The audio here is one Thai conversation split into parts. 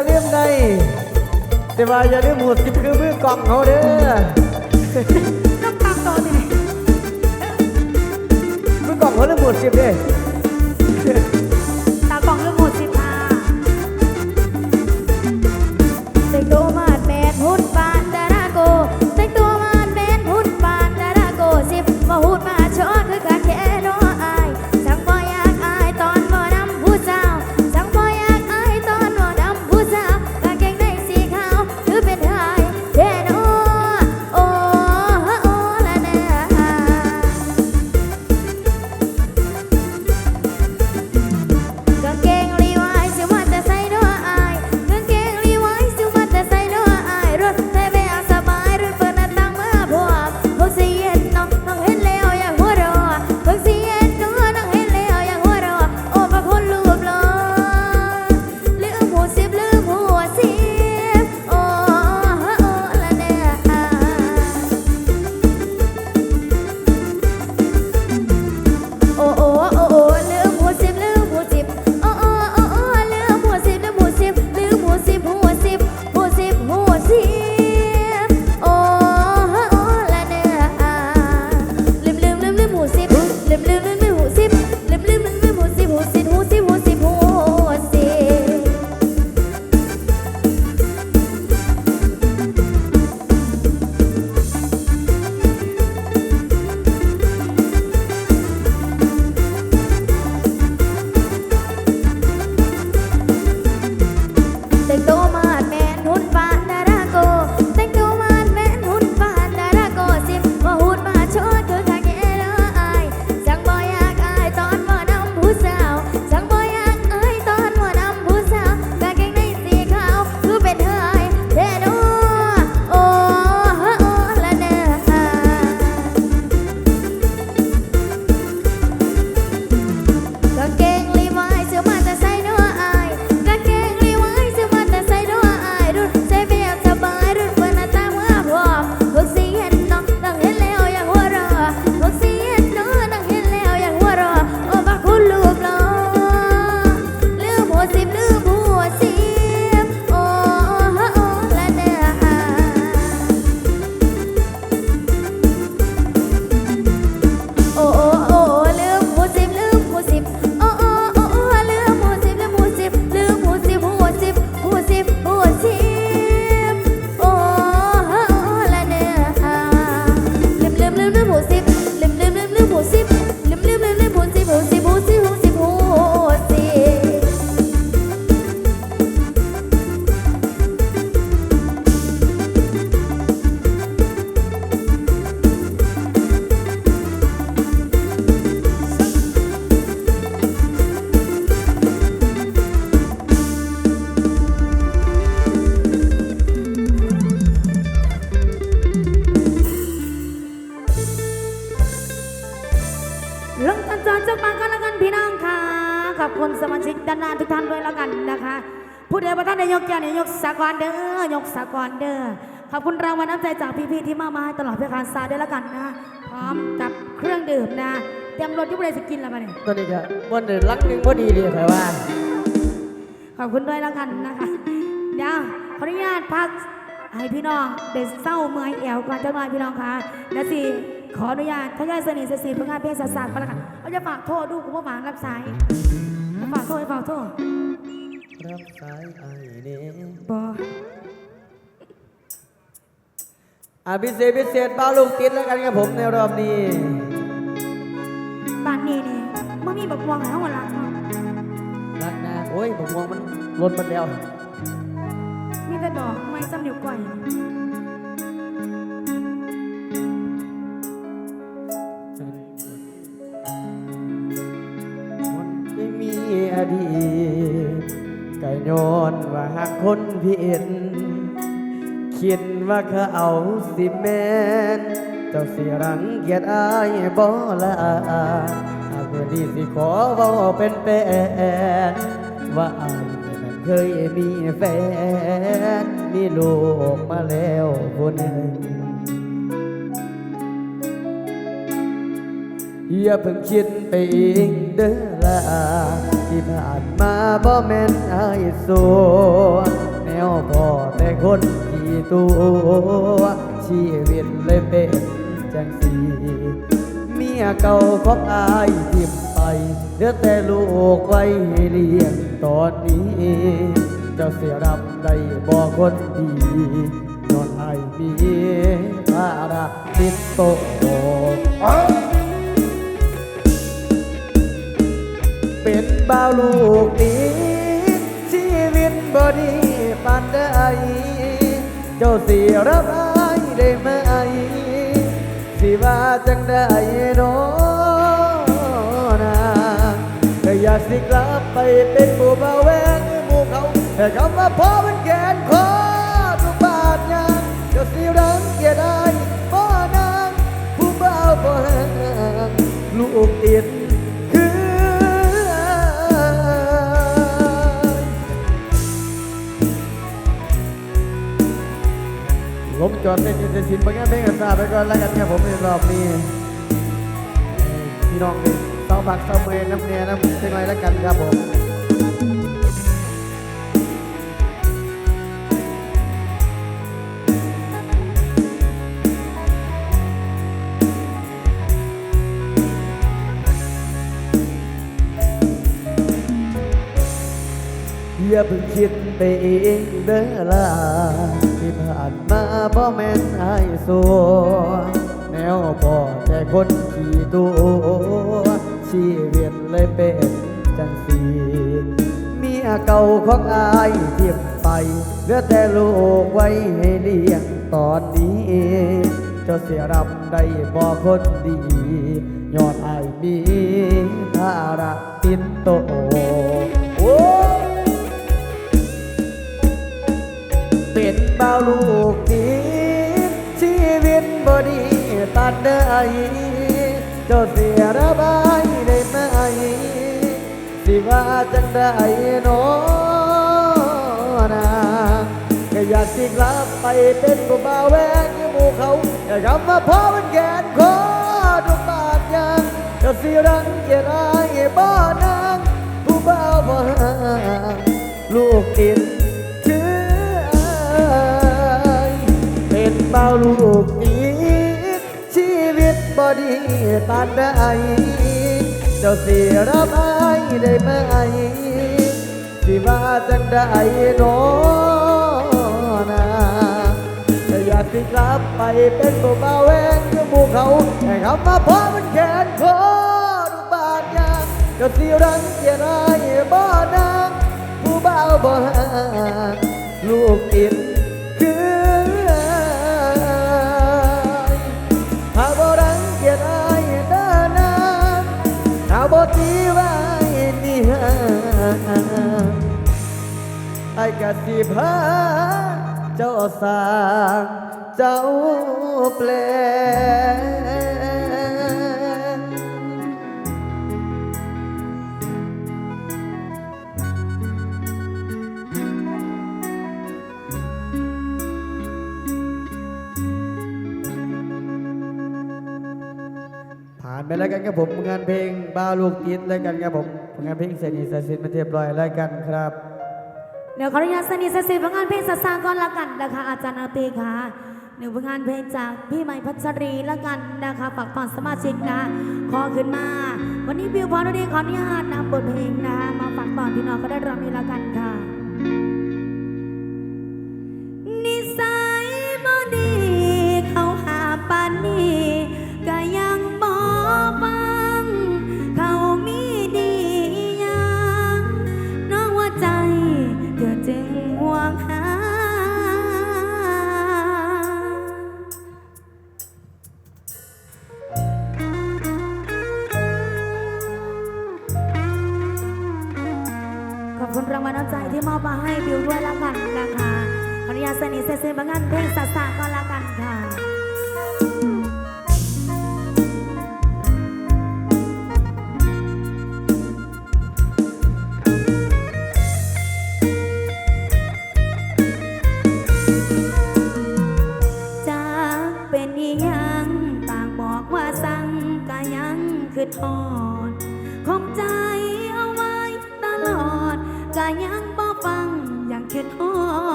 ก็ลืมได้แต่ว่าอย่าลืมหมดสิบคือมือกล่องเขาเด้อน้ำตาโตนี่มือกล่องเขาลืมหมดสิบเด้ต ผู้ใดประท่านนายกแก้วนี่ยกสากรเด้อยกสากรเด้อขอบคุณรางวัลน้ำใจจากพี่ๆที่มามาให้ตลอดเพื่อการซาด้วยแล้วกันนะ พร้อมกับเครื่องดื่มนะเตรียมรถที่ผู้ใดจะกินแล้วมาเนี่ยตัวนี้ก็บนหนึ่งลักหนึ่งพอดีเลยค่อยว่า ขอบคุณด้วยแล้วกันนะคะเดี๋ยวขออนุญาตพักให้พี่น้องเด็เศร้าเมื่อยแอวก่อนจังหน่อยพี่น้องค่ะแล้วสิขออนุญาตทยอยสนิทสสีเพื่องานเพศศาสตร์ก็แล้วกันเขาจะฝากโทษดูกูว่าหวานรับสายฝากโทษฝากโทษ รับสายไอ้เน่บออะพิเศษพิเศษเป้าลูกติดแล้วกันครับผมในรอบนี้บ้านนี้นี่มึงมีแบบวางแล้วหัวหลังเนาะรักนะโอ้ยผมมองมันลดมันแล้วมีแต่ดอกไม้ซ้ำเดียวก่อยมันไม่มีอดีตไก่ ย้อนว่าหากคนผิดคิดว่าเขาเอาสิแมนเจ้าสิรังเกียจอายบ่ละหาเมื่อดีสิขอเว้าเป็นแฟนว่าอายนั้นเคยมีแฟน มีลูกมาแล้วคนหนึ่ง อย่าเพิ่งคิดไปเองเด้อละที่ผ่านมาบ่แม่นไอายสัววพอแต่คนกี่ตัวชีวิตเลยเป็นจังสีเมียเก่าของอายทิมไปเหลือแต่ลูกไว้ให้เลี้ยงตอนนี้เจ้าเสียรับได้บอกคนดีนอนไอายมีภาระติดโต เป็นบ่าวลูกดีชีวิตบอดีปานใดเจ้าสียรับอายได้ไหมสิว่าจังได้นอนาก็อยากสิกลับไปเป็นผู้บ่าวแวงหมู่เขาแต่คำว่าพ่อมันแกนคอทุกบาทยางเจ้าสิรังเกียจได้พ่อนางผู้บ่าวบ่ห่างลูกติด จอดเป็นอินเตอร์สินบางอย่เพลงกันซาไปก่อนแล้วกันครับผมในรอบนี้พี่น้องนี่เสาผักเสาเมยน้ำเนียน้ำเชียงรแล้วกันครับผมอย่าเพิ่งคิดไปเองเด้อล่ะานมาพ่แม่นอายสัวแนวพอแต่คนขี่ตัวชีวิตเลยเป็นจังสีมียเก่าของอายเทียบไปเหลือแต่ลูกไว้ให้เลี้ยงตอนนี้เจ้าเสียรับได้บอกคนดียอดอายมีภาระติดโต ลูกดีชีวิตบ่ดีปานใดเจ้าเสียระบายได้ไหมสิว่าจังได้นอนาก็อยากสิกลับไปเป็นผู้บ่าวแวงอยู่หมู่เขาแต่คำว่าพ่อมันแกนคอทุกบาทยางเจ้าสิรังเกียจอายบ่ อดีปานใดเจ้าสีรับอายได้ไหมสิว่าจังได้นอนาแต่อยากสิกลับไปเป็นผู้บ่าวแวงอยู่หมู่เขาแต่คำว่าพ่อมันแขนคอทุกบาทยางเจ้าสิรังเกียจอายบ่นางผู้บ่าวบ่ห่างลูกติด ไอ้กะสิพาเจ้าสางเจ้าแปลงผ่านไปแล้วกันครับผมงานเพลงบ้าลูกติดแล้วกันครับผมงานเพลงเสนีสสินมาเรียบร้อยแล้วกันครับ เดี๋ยวขออนุญาตสนิทสสิผลงานเพลงสัสาก่อนละกันนะคะอาจารย์อาเปค่ะหนึ่งผลงานเพลงจากพี่ใหม่พัชรีละกันนะคะฝากตอนสมาชิกนะขอขึ้นมา วันนี้บิวพอนุดีขออนุญาตนำบทเพลงนะคะมาฝากตอนพี่น้องก็ได้รับนี้ละกันค่ะ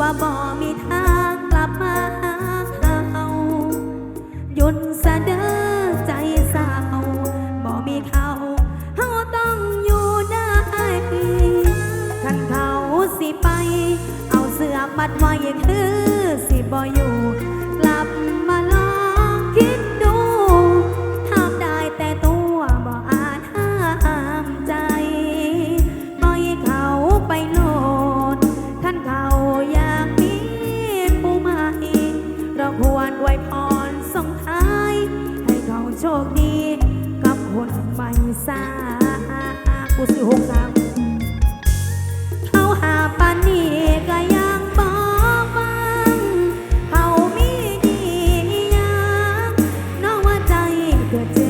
ว่าบ่มี กูซื้อหกสามเขาหาปานนี้ก็ยังบ่ฟังเขามีดีอย่งน้องว่าใจเกิดเจ็